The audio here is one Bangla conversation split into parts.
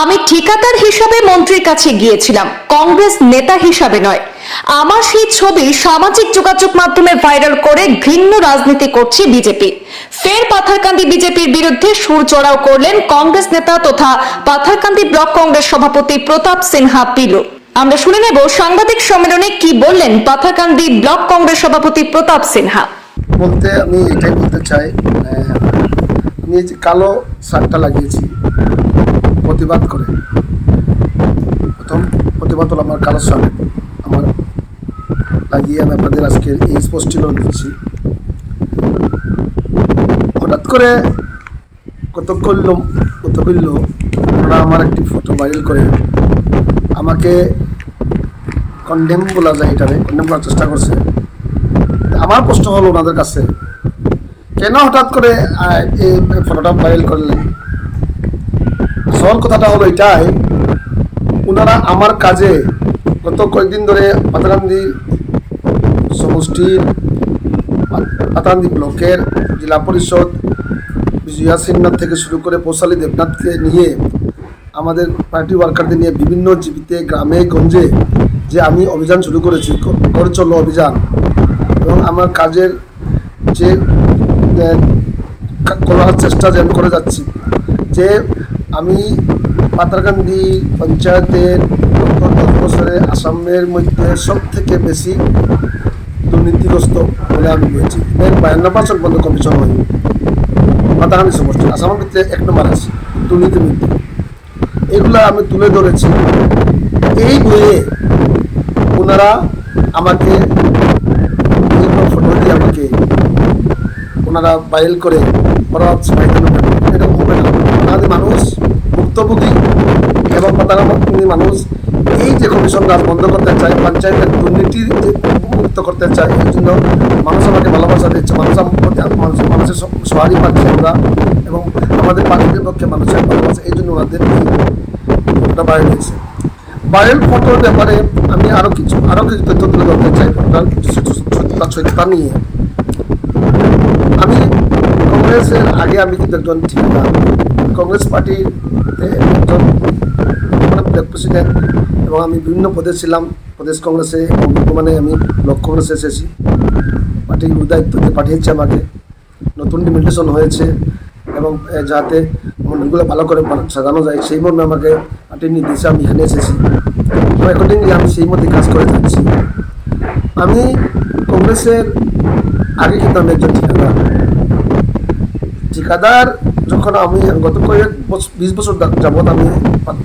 আমি ঠিকাদার হিসাবে মন্ত্রীর কাছে গিয়েছিলাম, কংগ্রেস নেতা হিসাবে নয়। আমার সেই ছবি সামাজিক যোগাযোগ মাধ্যমে ভাইরাল করে ঘৃণ্য রাজনীতি করছে বিজেপি। ফের পাথারকান্দি বিজেপির বিরুদ্ধে সুর চড়াও করলেন কংগ্রেস নেতা তথা পাথারকান্দি ব্লক কংগ্রেস সভাপতি প্রতাপ সিনহা পিলু। আমরা শুনে নেব সাংবাদিক সম্মেলনে কি বললেন পাথারকান্দি ব্লক কংগ্রেস সভাপতি প্রতাপ সিনহা। বলতে আমি এটাই বলতে চাই মানে আমি কালো শার্টটা লাগিয়েছি প্রতিবাদ করে। প্রথম প্রতিবাদ হলো আমার কালো শার্ট আমার লাগিয়ে আমি আপনাদের আজকে এই স্পষ্টীকরণ দিচ্ছি হঠাৎ করে কত করল কত করল ওরা আমার একটি ফটো ভাইরাল করে। আমাকে কন্ডেম বলা যায় এটারে কন্ডেম করার চেষ্টা করছে। আমার প্রশ্ন হলো ওনাদের কাছে, কেন হঠাৎ করে এই ফটোটা ভাইরাল করলেন? আসল কথাটা হলো এটাই ওনারা আমার কাজে গত কয়েকদিন ধরে পাতাকান্দি সমষ্টির পাতাকান্দি ব্লকের জেলা পরিষদ, বিজয়া সিননাথ থেকে শুরু করে পৌশালী দেবনাথকে নিয়ে আমাদের পার্টি ওয়ার্কারদের নিয়ে বিভিন্ন জীবিতে, গ্রামে, গঞ্জে যে আমি অভিযান শুরু করেছি করে চলো অভিযান। এবং আমার কাজের যে করার চেষ্টা যে আমি করে যাচ্ছি, যে আমি পাতারকান্দি পঞ্চায়েতের গত বছরে আসামের মধ্যে সব থেকে বেশি দুর্নীতিগ্রস্ত বলে আমি বলছি বায়ান্ন পার্সেন্ট বন্ধ কমিশন হয় পাতাকান্দি সমষ্টি, আসামের ভিতরে এক নম্বর আছে দুর্নীতির মধ্যে এগুলো আমি তুলে ধরেছি। এই বইয়ে ওনারা আমাকে ফটো দিয়ে আমাকে ওনারা বাইল করে ওরা এরকম হবে না আমাদের মানুষ, ভুক্তভোগী এবং পাতাকান্দি মানুষ, এই যে কমিশন রাজ বন্ধ করতে চায়, পঞ্চায়েতের দুর্নীতি মুক্ত করতে চায়, এই জন্য মানুষ আমাকে ভালোবাসা দিচ্ছে। মানুষ মানুষের সব- সহারি পাচ্ছে আমরা এবং আমাদের পার্টির পক্ষে মানুষের ভালোবাসা, এই জন্য ওনাদের বাইরে হয়েছে। ভাইরাল ফটোর ব্যাপারে আমি আরও কিছু আরও কিছু তথ্য তুলে ধরতে চাই সত্যতা সত্যতা নিয়ে। আমি কংগ্রেসের আগে আমি কিন্তু একজন ঠিকাদার কংগ্রেস পার্টির একজন প্রেসিডেন্ট এবং আমি বিভিন্ন পদে ছিলাম। প্রদেশ কংগ্রেসে এবং বর্তমানে আমি ব্লক কংগ্রেসে এসেছি। পার্টির দায়িত্বতে পাঠিয়েছে আমাকে। নতুন ডিমিটেশন হয়েছে এবং যাতে মন্দিরগুলো ভালো করে সাজানো যায়, সেই মর্মে আমাকে পার্টির নির্দেশে আমি এখানে এসেছি। এবং অ্যাকর্ডিংলি আমি সেই মধ্যে কাজ করে যাচ্ছি। আমি কংগ্রেসের আগে কিন্তু আমি একজন ঠিকাদার। ঠিকাদার যখন আমি গত কয়েক বছর বিশ বছর যাবৎ আমি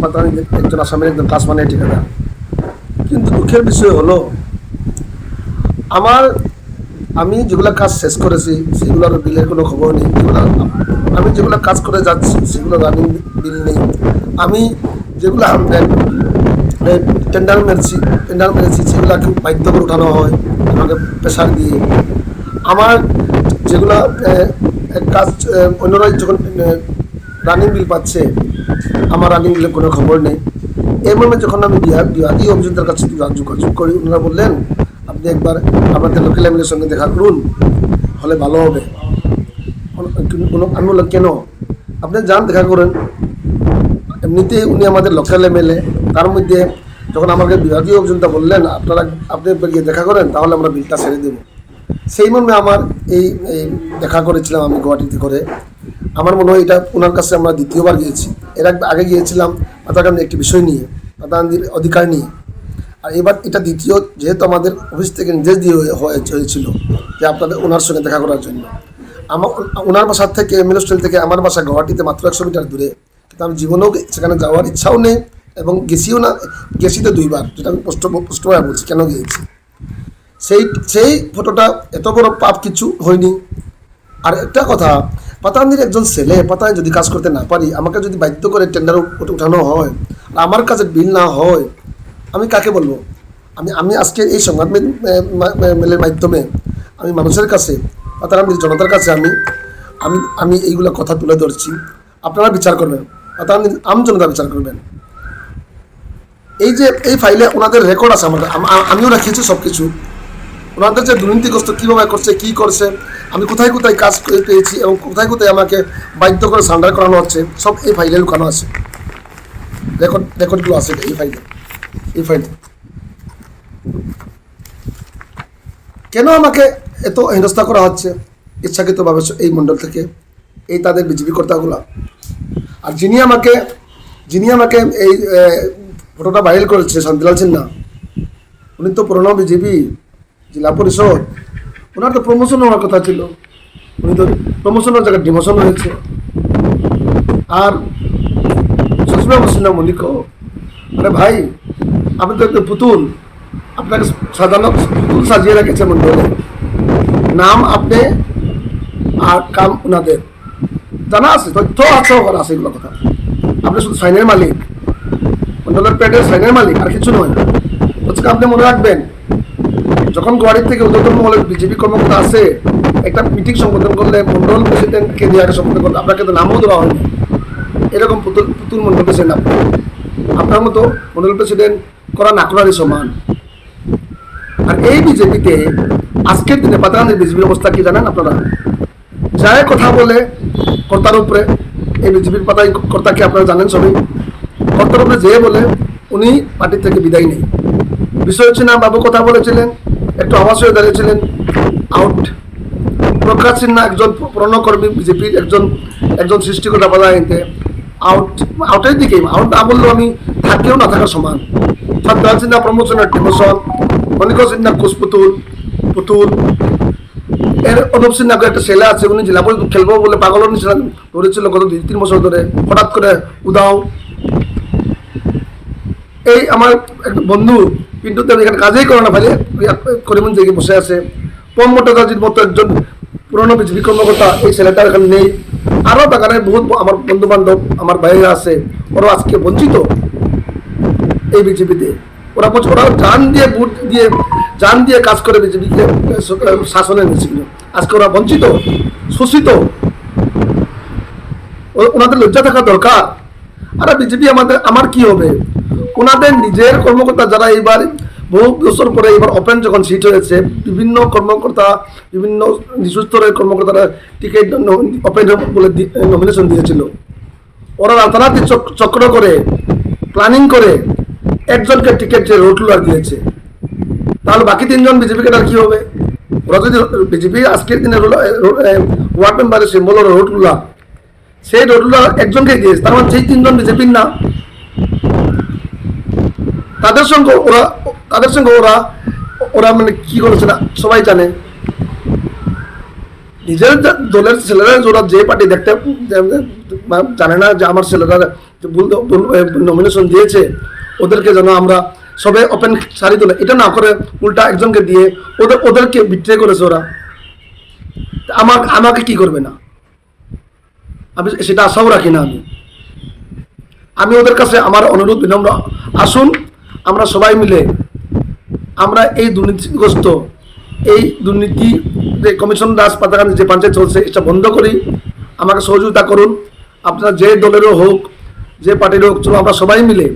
পাতানি একজন আসামের একজন ক্লাস মানে ঠিকাদার কিন্তু দুঃখের বিষয় হলো, আমার আমি যেগুলো কাজ শেষ করেছি, সেগুলোর বিলের কোনো খবর নেই। যেগুলো আমি যেগুলো কাজ করে যাচ্ছি, সেগুলো রানিং বিল নেই। আমি যেগুলো টেন্ডার মেরেছি টেন্ডার মেরেছি, সেগুলোকে বাধ্য করে উঠানো হয়, আমাকে প্রেশার দিয়ে। আমার যেগুলো কাজ অন্যরা যখন রানিং বিল পাচ্ছে, আমার রানিং বিলের কোনো খবর নেই। এই মর্মে যখন আমি বিভাগীয় অভিযন্তার কাছে যোগাযোগ করি ওনারা বললেন, আপনি একবার আমাদের লোকাল এমএলএর সঙ্গে দেখা করুন, হলে ভালো হবে। আমি বললাম, কেন? আপনি যান, দেখা করেন। এমনিতেই উনি আমাদের লোকাল এমএলএ তার মধ্যে যখন আমাকে বিভাগীয় অভিযন্তা বললেন, আপনারা, আপনি গিয়ে দেখা করেন, তাহলে আমরা বিলটা ছেড়ে দেবো। সেই মর্মে আমার এই এই দেখা করেছিলাম আমি গুয়াহাটিতে করে। আমার মনে হয় এটা ওনার কাছে আমরা দ্বিতীয়বার গিয়েছি। এর আগে- গিয়েছিলাম পাতাকান্দি একটি বিষয় নিয়ে পাতাকান্দির অধিকার নিয়ে। আর এবার এটা দ্বিতীয়, যেহেতু আমাদের অফিস থেকে নির্দেশ দিয়ে হয়ে- হয়ে- হয়েছিল যে আপনাদের ওনার সঙ্গে দেখা করার জন্য। আমার ওনার বাসার থেকে এমএলএ হোস্টেল থেকে আমার বাসা গুয়াহাটিতে মাত্র একশো মিটার দূরে। কিন্তু আমি জীবনেও সেখানে যাওয়ার ইচ্ছাও নেই এবং গেছিও না, গেছি তো দুইবার, যেটা আমি স্পষ্ট স্পষ্টভাবে বলছি, কেন গিয়েছি? সেই সেই ফটোটা এত বড় পাপ কিছু হয়নি। আর একটা কথা পাতান্দির একজন ছেলে পাতায় যদি কাজ করতে না পারি, আমাকে যদি বাধ্য করে টেন্ডার উঠানো হয়, আর আমার কাছে বিল না হয়, আমি কাকে বলব? আমি আমি আজকে এই সংবাদ মেলের মাধ্যমে আমি মানুষের কাছে পাতারান্দির জনতার কাছে আমি আমি আমি এইগুলো কথা তুলে ধরছি। আপনারা বিচার করবেন পাতারান্দির আম জনতা বিচার করবেন। এই যে, এই ফাইলে ওনাদের রেকর্ড আছে আমাদের আমিও রাখিয়েছি সব কিছু ওনাদের যে দুর্নীতিগ্রস্ত কীভাবে করছে, কী করছে, আমি কোথায় কোথায় কাজ পেয়েছি এবং কোথায় কোথায় আমাকে বাধ্য করে সান্ডার করানো হচ্ছে, সব এই ফাইলে লুকানো আছে। রেকর্ড রেকর্ডগুলো আছে এই ফাইলে এই ফাইলে কেন আমাকে এত হেনস্থা করা হচ্ছে? ইচ্ছাকৃতভাবে এই মণ্ডল থেকে, এই তাদের বিজেপি কর্তাগুলা। আর যিনি আমাকে যিনি আমাকে এই ফটোটা ভাইরাল করেছে, শান্তিলাল সিনহা, উনি তো পুরনো বিজেপি। জেলা পরিষদ, ওনার তো প্রমোশন হওয়ার কথা ছিল। উনি তো প্রমোশনের জায়গায় ডিমোশন হয়েছে। আর সুষমা মুসিনা মল্লিকও মানে ভাই, আপনি তো একটা পুতুল, আপনাকে সাজানো পুতুল সাজিয়ে রেখেছে মন্ডলে। নাম আপনি আর কাম ওনাদের। জানা আছে, তথ্য আছে, ওখানে আছে এগুলো কথা। আপনি শুধু সাইনের মালিক। মন্ডলের পেটের সাইনের মালিক, আর কিছু নয়। হচ্ছে আপনি মনে রাখবেন যখন গুয়াহাটির থেকে উদ্যোতন মহলের বিজেপি কর্মকর্তা আছে একটা মিটিং সম্বোধন করলে মন্ডল প্রেসিডেন্টকে দিয়ে আগে সম্বোধন করলে, আপনাকে তো নামও দেওয়া হয়নি। এরকম পুতুল পুতুল মন্ডল প্রেসিডেন্ট আপনি। আপনার মতো মন্ডল প্রেসিডেন্ট করা না করারই সমান। আর এই বিজেপিতে আজকের দিনে পাতাগানের বিজেপির অবস্থা কি জানেন আপনারা? যায় কথা বলে কর্তার উপরে, এই বিজেপির পাতায় কর্তাকে আপনারা জানেন সবাই? কর্তার উপরে যে বলে, উনি পার্টি থেকে বিদায় নেই। বিষয় হচ্ছে না, বাবু কথা বলেছিলেন। একটু আওয়াজ হয়ে দাঁড়িয়েছিলেন। আউট প্রকাশ সিনহা একজন পুরনো কর্মী বিজেপির একজন একজন সৃষ্টিকর্তা পাতাগানিতে আউট আউটের দিকেই আউট না বললেও আমি থাকেও না থাকার সমান। সাদ্দাল সিনহা প্রমোশনের ডিমোশন মনিক সিনহা কুশ পুতুল। পুতুল এর অনুপ সিনহা একটা ছেলে আছে, উনি জেলা পরিষদ খেলব বলে পাগলের নিচে ধরেছিল গত দুই, তিন বছর ধরে। হঠাৎ করে উদাও। এই আমার একটা বন্ধু কিন্তু তেমন এখানে কাজেই করে না ফেলে করিমন জেগে বসে আছে পম মোটরগাজির মতো একজন পুরনো বিজেপি কর্মকর্তা, এই ছেলেটা এখানে নেই। আরও বাগানে বহুত আমার বন্ধু বান্ধব আমার ভাইয়েরা আছে ওরা আজকে বঞ্চিত এই বিজেপিতে। ওরা বলছে, ওরা জান দিয়ে ভোট দিয়ে, জান দিয়ে কাজ করে বিজেপিকে শাসনে নিয়েছিল আজকে ওরা বঞ্চিত, শোষিত। ওনাদের লজ্জা থাকা দরকার। আরে বিজেপি আমাদের আমার কি হবে? ওনাদের নিজের কর্মকর্তা যারা এইবার বহু বছর পরে এবার ওপেন যখন সিট হয়েছে, বিভিন্ন কর্মকর্তা, বিভিন্ন নিচু স্তরের কর্মকর্তারা টিকিট ওপেন বলে নমিনেশন দিয়েছিল। ওরা রাতারাতি চক- চক্র করে প্ল্যানিং করে একজনকে টিকিট যে রোটুলার দিয়েছে। তাহলে বাকি তিনজন বিজেপি কেটার কি হবে? ওরা যদি বিজেপি আজকের দিনে ওয়ার্ড মেম্বারের সিম্বল হলো রোটুল্লা সেই রোটুল্লা একজনকে দিয়েছে। তার মানে সেই তিনজন বিজেপির না তাদের সঙ্গে ওরা, তাদের সঙ্গে ওরা ওরা মানে কি করেছে না, সবাই জানে। নিজের দলের ছেলেরা ওরা যে পার্টি দেখতে জানে না যে আমার ছেলেরা নমিনেশন দিয়েছে, ওদেরকে যেন আমরা সবে ওপেন সারি তোলে। এটা না করে উল্টা একজনকে দিয়ে ওদের, ওদেরকে বিট্রে করেছে ওরা। আমার, আমাকে কি করবে না? আমি সেটা আশাও রাখি না আমি। আমি ওদের কাছে আমার অনুরোধ বিনম্র। আসুন আমরা সবাই মিলে আমরা এই দুর্নীতিগ্রস্ত, এই দুর্নীতি যে কমিশন দাস পাতাকান্দি যে পঞ্চায়েত চলছে, এটা বন্ধ করি। আমাকে সহযোগিতা করুন। আপনারা যে দলেরও হোক, যে পার্টির হোক চলো আমরা সবাই মিলে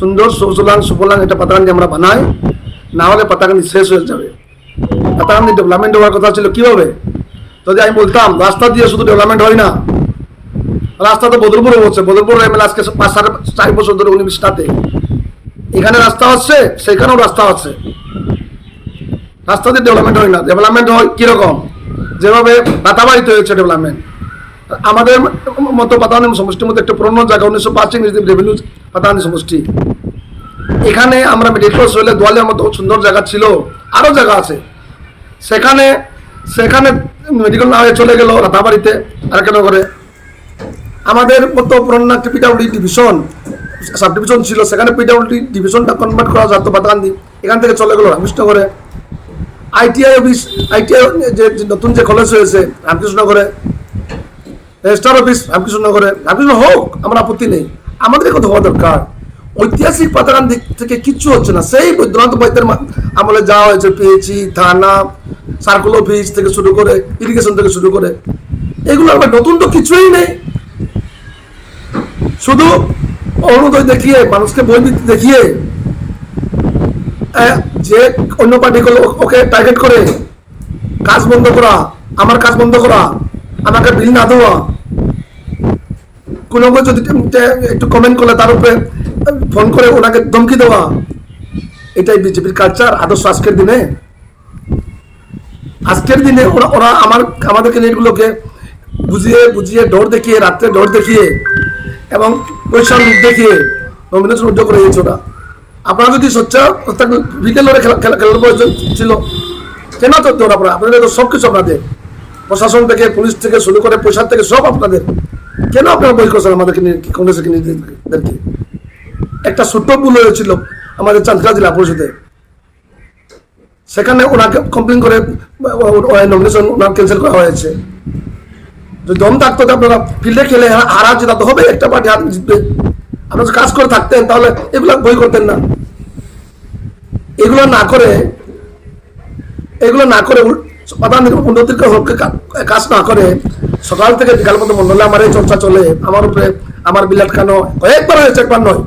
সুন্দর সৌচলাং সুফলাং এটা পাতাকান্দি আমরা বানাই। না হলে পাতাকান্দি শেষ হয়ে যাবে। পাতাকান্দি ডেভেলপমেন্ট হওয়ার কথা ছিল, কীভাবে? যদি আমি বলতাম, রাস্তা দিয়ে শুধু ডেভেলপমেন্ট হয় না। রাস্তা তো বদরপুরে হচ্ছে। বদরপুর এমএলএ আজকে পাঁচ সাড়ে চার বছর ধরে উনি বিশটাতে এখানে রাস্তা হচ্ছে সেখানেও রাস্তা আছে। রাস্তা দিয়ে ডেভেলপমেন্ট হয় না। ডেভেলপমেন্ট হয় কীরকম? যেভাবে বাতাবাড়িতে হয়েছে ডেভেলপমেন্ট আমাদের মতো পাতানি সমষ্টির মধ্যে একটা পুরনো জায়গা, উনিশশো পাঁচ ইংরেজি রেভিনিউ পাতানি সমষ্টি। এখানে আমরা মেডিকেল হলে দোয়ালের মতো সুন্দর জায়গা ছিল আরও জায়গা আছে। সেখানে সেখানে মেডিকেল না হয়ে চলে গেল রাতাবাড়িতে, আরেকটা করে আমাদের মতো পুরোনো একটা পিডাব্লিউডি ডিভিশন সাব ডিভিশন ছিল, সেখানে পিডাব্লিউডি ডিভিশনটা কনভার্ট করা যেত বাতাকান্দি এখান থেকে চলে গেল রামকৃষ্ণগরে আইটিআই অফিস আইটিআই যে নতুন যে কলেজ হয়েছে রামকৃষ্ণগরে রেজিস্টার অফিস রামকৃষ্ণনগরে। রামকৃষ্ণ হোক, আমার আপত্তি নেই। আমাদের কথা হওয়া দরকার। ঐতিহাসিক পাতাকান দিক থেকে কিচ্ছু হচ্ছে না। সেই বৈদ্যনাথ বৈদ্যের আমলে যাওয়া হয়েছে পিএইচি থানা সার্কুল অফিস থেকে শুরু করে ইরিগেশন থেকে শুরু করে। এগুলো আবার নতুন তো কিছুই নেই। শুধু অরুণোদয় দেখিয়ে, মানুষকে বই দিতে দেখিয়ে যে অন্য পার্টিগুলো ওকে টার্গেট করে, কাজ বন্ধ করা, আমার কাজ বন্ধ করা, আমাকে বিল না দেওয়া। কোনো যদি একটু কমেন্ট করলে তার উপরে ফোন করে ওনাকে ধমকি দেওয়া। এটাই বিজেপির কালচার আদর্শ আজকের দিনে। আজকের দিনে ওরা ওরা আমার, আমাদেরকে এগুলোকে বুঝিয়ে বুঝিয়ে ডর দেখিয়ে, রাত্রে ডর দেখিয়ে, এবং মুখ দেখিয়ে নমিনেশন উদ্যোগ করে দিয়েছে ওরা আপনারা যদি সোচ্চা রিটেল ওরা খেলা খেলা ছিল কেন তো ওরা আপনারা আপনাদের তো সব কিছু আপনাদের প্রশাসন থেকে পুলিশ থেকে শুরু করে পয়সা থেকে সব আপনাদের কেন আপনারা বই করছেন আমাদেরকে নিয়ে কংগ্রেসকে নিজেদেরকে একটা ছোট্ট ভুল হয়েছিল আমাদের চাঁদখেলা জেলা পরিষদে সেখানে ওনাকে কমপ্লেন করে নমিনেশন ওনার ক্যান্সেল করা হয়েছে যদি দম থাকতো আপনারা ফিল্ডে খেলে হারা জেতা তো হবে একটা পার্টি হার জিতবে। আপনারা কাজ করে থাকতেন, তাহলে এগুলো বই করতেন না। এগুলো না করে এগুলো না করে উল- প্রধান উন্নতির কাজ না করে, সকাল থেকে বিকাল পর্যন্ত মন্ডলে আমার এই চর্চা চলে। আমার উপরে আমার বিলাট খানো কয়েকবার হয়েছে, একবার নয়।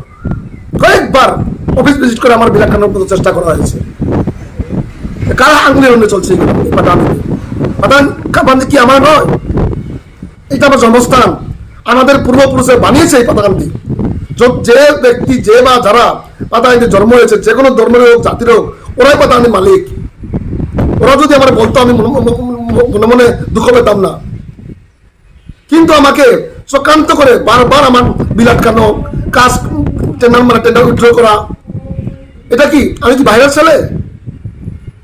কয়েকবার অফিস ভিজিট করে আমার বিলাট খানোর মতো চেষ্টা করা হয়েছে। কারা আঙুলের অন্য চলছে পাঠান পাঠান কি আমার নয়? এটা আমার জন্মস্থান। আমাদের পূর্বপুরুষে বানিয়েছে এই পাতাকান্দি য- যে ব্যক্তি, যে বা যারা পাতাকান্দি জন্ম হয়েছে, যে কোনো ধর্মের হোক, জাতির হোক, ওরাই পাতাকান্দি মালিক। ওরা যদি আমার বলতো, আমি মনে- মনে- দুঃখ পেতাম না। কিন্তু আমাকে চক্রান্ত করে বারবার আমার বিলাট কানো কাজ টেন্ডার মানে টেন্ডার উইথড্র করা। এটা কি? আমি কি বাইরের ছেলে?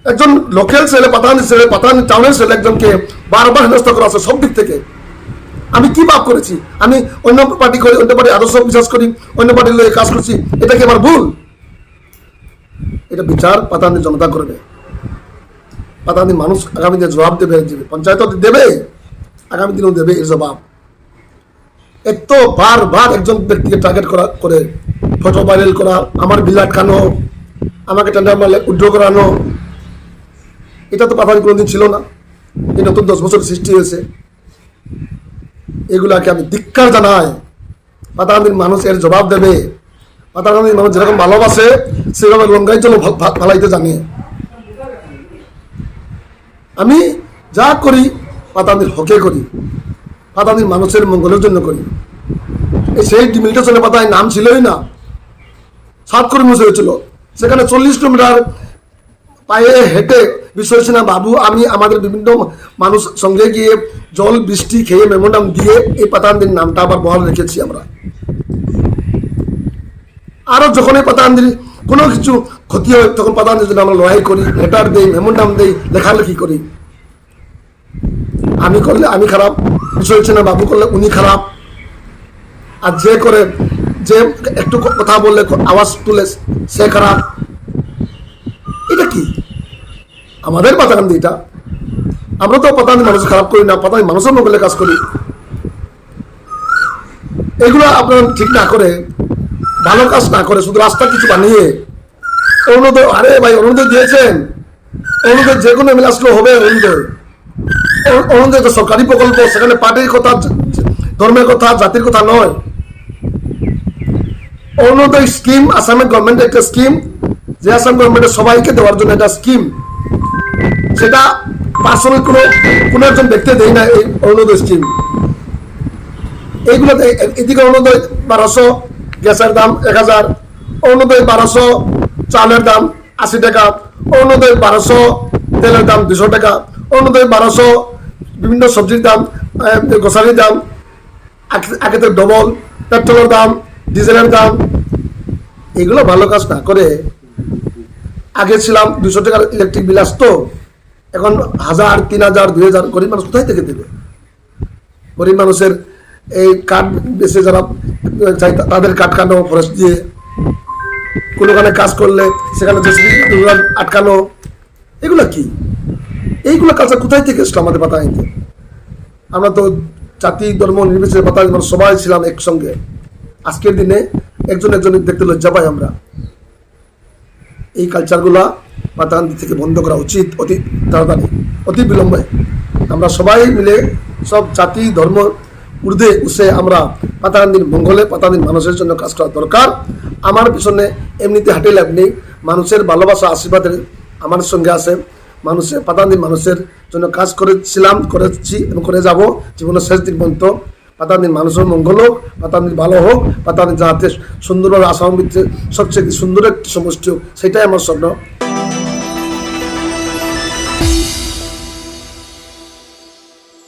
একজন লোকাল ছেলে পাতানি ছেলে পাতানি টাউনের ছেলে, একজনকে বারবার হেনস্থা করা আছে সব দিক থেকে। আমি কি পাপ করেছি? আমি অন্য পার্টি করি, অন্য পার্টি আদর্শ বিশ্বাস করি, অন্য পার্টির লোক কাজ করছি, এটা কি আমার ভুল? এটা বিচার পাতানি জনতা করবে। পাতানি মানুষ আগামী দিনে জবাব দেবে দেবে পঞ্চায়েত দেবে, আগামী দিনেও দেবে এর জবাব। এত বারবার একজন ব্যক্তিকে টার্গেট করা, করে ফটো ভাইরাল করা, আমার বিলাট খানো আমাকে টেন্ডার মারলে উড্র করানো, এটা তো পাতানি কোনোদিন ছিল না। এই নতুন দশ বছর সৃষ্টি হয়েছে। এগুলাকে আমি ধিক্কার জানাই। পাতানির মানুষ এর জবাব দেবে। পাতানির মানুষ যেরকম ভালোবাসে সেরকম লঙ্গাই চলো ভালাইতে জানে। আমি যা করি পাতানির হকে করি। পাতানির মানুষের মঙ্গলের জন্য করি। এই সেই ডিমিলিটেশনের পাতায় নাম ছিলই না। সাত কর্মী হয়েছিল। সেখানে চল্লিশ কিলোমিটার পায়ে হেঁটে বিশ্বসেনা বাবু, আমি আমাদের বিভিন্ন মানুষ সঙ্গে গিয়ে জল, বৃষ্টি খেয়ে মেমোরাম দিয়ে এই পাতানদের নামটা আবার বহাল রেখেছি আমরা। আরও যখন এই পাতানদের কোনো কিছু ক্ষতি হয়, তখন পাতানদের জন্য আমরা লড়াই করি, লেটার দেই, মেমোরাম দেই, লেখালেখি করি। আমি করলে আমি খারাপ, বিশ্বসেনা বাবু করলে উনি খারাপ। আর যে করে, যে একটু কথা বললে, আওয়াজ তুলে সে খারাপ। এটা কি? আমাদের পাতাকান্দি এটা আমরা তো পাতাকান্দি মানুষ খারাপ করি না পাতাকান্দি মানুষের মোকালে কাজ করি। এগুলো আপনারা ঠিক না করে, ভালো কাজ না করে, শুধু রাস্তা কিছু বানিয়ে, অরুণোদয়, আরে ভাই, অরুণোদয় দিয়েছেন। অরুণোদয় যে কোনো এমএলএ আসলেও হবে অরুণোদয়। অরু- অরুণোদয় তো সরকারি প্রকল্প, সেখানে পার্টির কথা, ধর্মের কথা, জাতির কথা নয়। অরুণোদয় স্কিম আসামের গভর্নমেন্টের একটা স্কিম যে আসাম গভর্নমেন্টের সবাইকে দেওয়ার জন্য একটা স্কিম সেটা পার্সোনাল কোনো কোনো একজন ব্যক্তি দেয় না এই অরুণোদয় স্কিম এইগুলো এদিকে অরুণোদয় বারোশো, গ্যাসের দাম এক হাজার, অরুণোদয় বারোশো, চালের দাম আশি টাকা, অরুণোদয় বারোশো, তেলের দাম দুশো টাকা, অরুণোদয় বারোশো, বিভিন্ন সবজির দাম গোসারির দাম আগে- আগে তো ডবল, পেট্রোলের দাম, ডিজেলের দাম, এগুলো ভালো কাজ না করে। আগে ছিলাম দুশো টাকার ইলেকট্রিক বিল আসতো এখন হাজার, তিন হাজার, দুই হাজার গরিব মানুষ কোথায় থেকে দেবে? গরিব মানুষের এই কাঠ বেছে যারা চাই, তাদের কাঠ কাটানো ফরেস্ট দিয়ে কোনোখানে কাজ করলে সেখানে আটকানো, এগুলো কি? এইগুলো কালচার কোথায় থেকে এসলো আমাদের পাতা আইতে আমরা তো জাতি, ধর্ম, নির্বিশেষে পাতা সবাই ছিলাম একসঙ্গে। আজকের দিনে একজন একজন দেখতে লজ্জা পাই আমরা। এই কালচারগুলা পাতাকান্দি থেকে বন্ধ করা উচিত অতি তাড়াতাড়ি, অতি বিলম্বে। আমরা সবাই মিলে সব জাতি, ধর্ম ঊর্ধ্বে উঠে আমরা পাতাকান্দির মঙ্গলে পাতাকান্দির মানুষের জন্য কাজ করা দরকার। আমার পিছনে এমনিতে হাঁটে লাভ নেই। মানুষের ভালোবাসা আশীর্বাদের আমার সঙ্গে আছে। মানুষের পাতাকান্দির মানুষের জন্য কাজ করেছিলাম, করেছি এবং করে যাব। জীবনের শেষ দিন পর্যন্ত পাতানির মানুষের মঙ্গল হোক, পাতানির ভালো হোক, পাতানির যাতে সুন্দরভাবে আসাম ভিত্তিক সবচেয়ে সুন্দর একটি সমষ্টি হোক, সেটাই আমার স্বপ্ন।